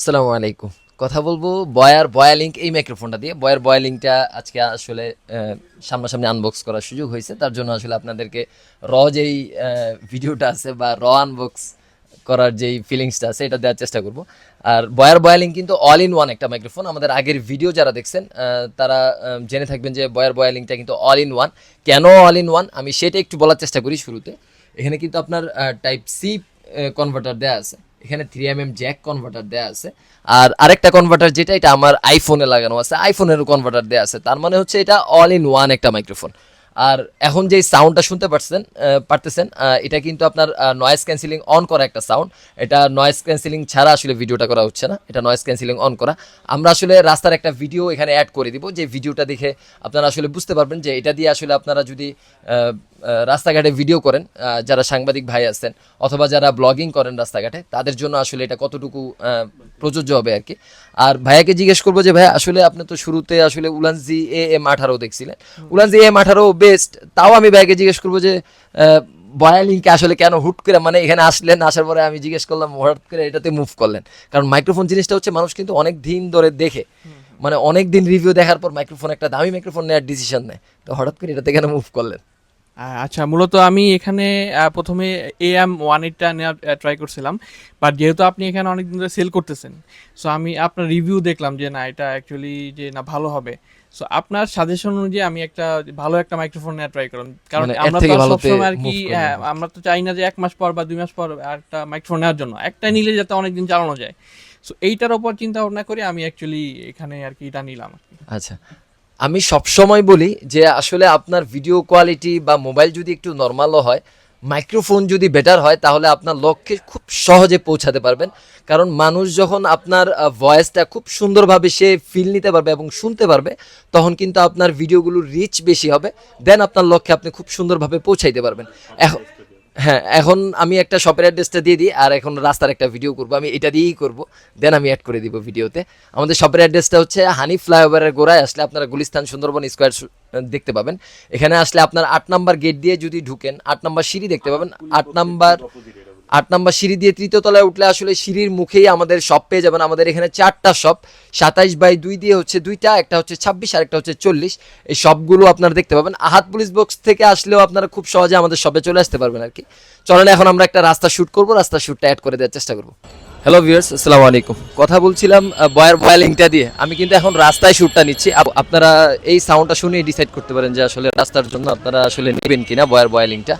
আসসালামু আলাইকুম। কথা বলব বয়ার বয়া লিঙ্ক এই মাইক্রোফোনটা দিয়ে। বয়ার বয়া লিঙ্কটা আজকে আসলে সামনাসামনি আনবক্স করার সুযোগ হয়েছে। তার জন্য আসলে আপনাদেরকে র যেই ভিডিওটা আছে বা র আনবক্স করার যেই ফিলিংসটা আছে, এটা দেওয়ার চেষ্টা করব। আর বয়ার বয়া লিঙ্ক কিন্তু অল ইন ওয়ান একটা মাইক্রোফোন আমাদের আগের ভিডিও যারা দেখছেন তারা জেনে থাকবেন যে বয়ার বয়া লিঙ্কটা কিন্তু অল ইন ওয়ান কেন অল ইন ওয়ান আমি সেটা একটু বলার চেষ্টা করি শুরুতে। এখানে কিন্তু আপনার টাইপ সি কনভার্টার দেওয়া আছে। এখানে three M M jack converter দেওয়া আছে। আর আরেকটা কনভার্টার যেটা, এটা আমার আইফোনে লাগানো আছে। আইফোনেরও কনভার্টার দেওয়া আছে। তার মানে হচ্ছে এটা অল ইন ওয়ান একটা মাইক্রোফোন আর এখন যে সাউন্ডটা শুনতে পারছেন পারতেছেন এটা কিন্তু আপনার নয়েজ ক্যান্সেলিং অন করা একটা সাউন্ড এটা নয়েজ ক্যান্সেলিং ছাড়া আসলে ভিডিওটা করা হচ্ছে না। এটা নয়েজ ক্যান্সেলিং অন করা। আমরা আসলে রাস্তার একটা ভিডিও এখানে অ্যাড করে দিব। যে ভিডিওটা দেখে আপনারা আসলে বুঝতে পারবেন যে এটা দিয়ে আসলে আপনারা যদি রাস্তাঘাটে ভিডিও করেন যারা সাংবাদিক ভাই আছেন অথবা যারা ব্লগিং করেন রাস্তাঘাটে, তাদের জন্য আসলে এটা কতটুকু প্রযোজ্য হবে আর কি। আর ভাইয়াকে জিজ্ঞেস করব যে ভাইয়া আসলে আপনি তো শুরুতে আসলে উলানজি এ এম আঠারো দেখছিলেন। উলানজি এম আঠারো বেস্ট তাও আমি ভাইয়াকে জিজ্ঞেস করব যে বয়ালিংকে আসলে কেন হুট করে মানে এখানে আসলেন, আসার পরে আমি জিজ্ঞেস করলাম, হঠাৎ করে এটাতে মুভ করলেন। কারণ মাইক্রোফোন জিনিসটা হচ্ছে, মানুষ কিন্তু অনেক দিন ধরে দেখে। মানে অনেক দিন রিভিউ দেখার পর মাইক্রোফোন একটা দামি মাইক্রোফোন নেওয়ার ডিসিশন নেয়। তো হঠাৎ করে এটাতে কেন মুভ করলেন? আচ্ছা মূলত আমি এখানে প্রথমে এ এম ওয়ান এইটটা নেওয়ার ট্রাই করছিলাম। বাট যেহেতু আপনি এখানে অনেক দিন ধরে সেল করতেছেন সো আমি আপনার রিভিউ দেখলাম যে না এটা অ্যাকচুয়ালি যে না ভালো হবে। সো আপনার সাজেশন অনুযায়ী আমি একটা ভালো একটা মাইক্রোফোন নেওয়ার ট্রাই করলাম। কারণ মানে আমরা তো সবসময় আর কি হ্যাঁ। আমরা তো চাই না যে এক মাস পর বা দুই মাস পর একটা মাইক্রোফোন নেওয়ার জন্য। একটা নিলে যাতে অনেকদিন চালানো যায়। সো এইটার ওপর চিন্তা ভাবনা করে আমি অ্যাকচুয়ালি এখানে আর কি এটা নিলাম আচ্ছা আমি সবসময় বলি যে আসলে আপনার ভিডিও কোয়ালিটি বা মোবাইল যদি একটু নর্মালও হয় মাইক্রোফোন যদি বেটার হয়, তাহলে আপনার লক্ষ্যে খুব সহজে পৌঁছাতে পারবেন। কারণ মানুষ যখন আপনার ভয়েসটা খুব সুন্দরভাবে সে ফিল নিতে পারবে এবং শুনতে পারবে, তখন কিন্তু আপনার ভিডিওগুলোর রিচ বেশি হবে। দেন আপনার লক্ষ্যে আপনি খুব সুন্দরভাবে পৌঁছাইতে পারবেন। এখন হ্যাঁ এখন আমি একটা শপের অ্যাড্রেসটা দিয়ে দিই, আর এখন রাস্তার একটা ভিডিও করব। আমি এটা দিয়েই করব দেন আমি অ্যাড করে দিব ভিডিওতে আমাদের শপের অ্যাড্রেসটা হচ্ছে হানি ফ্লাইওভারের গোড়ায় আসলে আপনারা গুলিস্তান সুন্দরবন স্কোয়ার দেখতে পাবেন। এখানে আসলে আপনার আট নাম্বার গেট দিয়ে যদি ঢুকেন, আট নাম্বার সিঁড়ি দেখতে পাবেন, আট নাম্বার আট নাম্বার সিঁড়ি দিয়ে তৃতীয় তলায় উঠলে আসলে সিঁড়ির মুখেই আমাদের শপ পেয়ে যাবেন। আমাদের এখানে চারটা শপ সাতাইশ বাই দুই দিয়ে হচ্ছে দুইটা, একটা হচ্ছে ছাব্বিশ আর একটা হচ্ছে চল্লিশ। এই সবগুলো আপনারা দেখতে পাবেন। আহাত পুলিশ বক্স থেকে আসলেও আপনারা খুব সহজে আমাদের শপে চলে আসতে পারবেন আর কি। চলেন, এখন আমরা একটা রাস্তা শুট করব। রাস্তা শুটটা অ্যাড করে দেওয়ার চেষ্টা করব। হ্যালো ভিউয়ার্স আসসালামু আলাইকুম। কথা বলছিলাম বয়ার বয়ালিংটা দিয়ে। আমি কিন্তু এখন রাস্তায় শ্যুটটা নিচ্ছি। আপ- আপনারা এই সাউন্ডটা শুনেই ডিসাইড করতে পারেন যে আসলে রাস্তার জন্য আপনারা আসলে নেবেন কিনা বয়ার বয়ালিংটা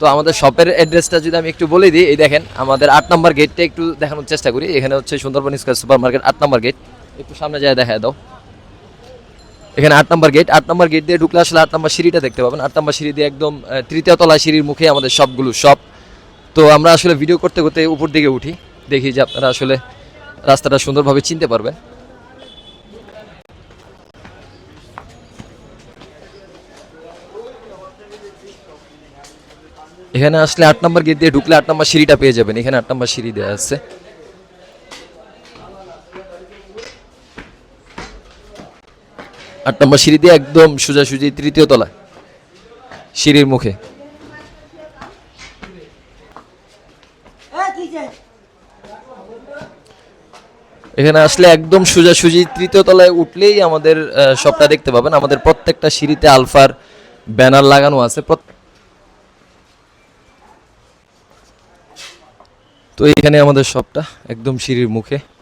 তো আমাদের শপের অ্যাড্রেসটা যদি আমি একটু বলে দিই, এই দেখেন, আমাদের আট নম্বর গেটটা একটু দেখানোর চেষ্টা করি। এখানে হচ্ছে সুন্দরবন স্কোয়ার সুপার মার্কেট আট নম্বর গেট একটু সামনে যায় দেখা দাও। এখানে আট নম্বর গেট আট নম্বর গেট দিয়ে ঢুকলে আসলে আট নম্বর সিঁড়িটা দেখতে পাবেন। আট নম্বর সিঁড়ি দিয়ে একদম তৃতীয় তলা সিঁড়ির মুখে আমাদের সবগুলো সব তো আমরা আসলে ভিডিও করতে করতে উপর দিকে উঠি। দেখি যে আপনারা আসলে রাস্তাটা সুন্দরভাবে চিনতে পারবেন। এখানে আসলে আট নম্বর গেট দিয়ে ঢুকলে আট নম্বর সিঁড়িটা পেয়ে যাবেন। এখানে আট নম্বর সিঁড়ি দেওয়া আছে। আট নম্বর সিঁড়ি দিয়ে একদম সোজাসুজি তৃতীয় তলা সিঁড়ির মুখে। এখানে আসলে একদম সোজাসুজি তৃতীয় তলায় উঠলেই আমাদের সবটা দেখতে পাবেন। আমাদের প্রত্যেকটা সিঁড়িতে আলফার ব্যানার লাগানো আছে। তো এখানে আমাদের শপটা একদম সিঁড়ির মুখে।